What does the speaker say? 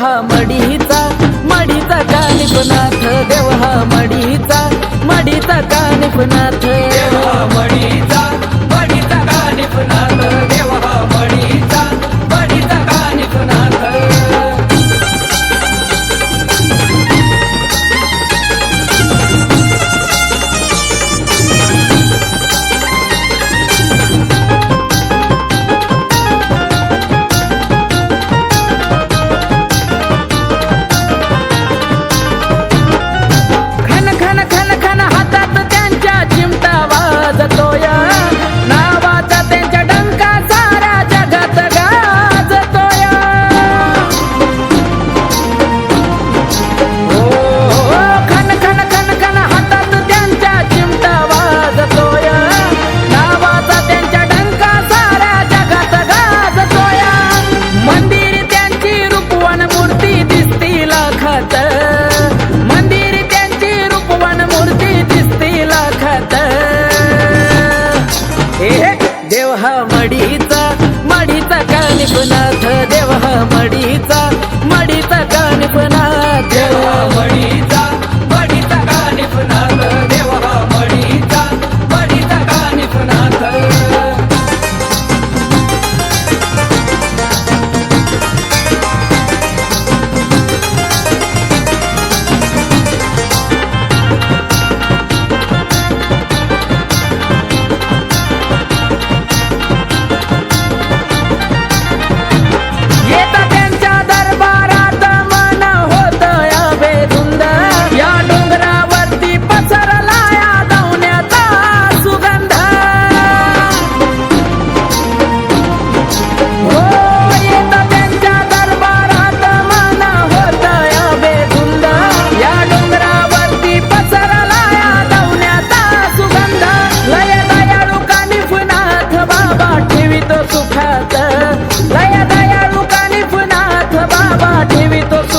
हा मडीचा मडीचा कानिपनाथ देव हा मडीचा मडीचा कानिपनाथ कानिपनाथ देवा मडीचा मडीचा कानिपनाथ देवा मडी पाठीवी तो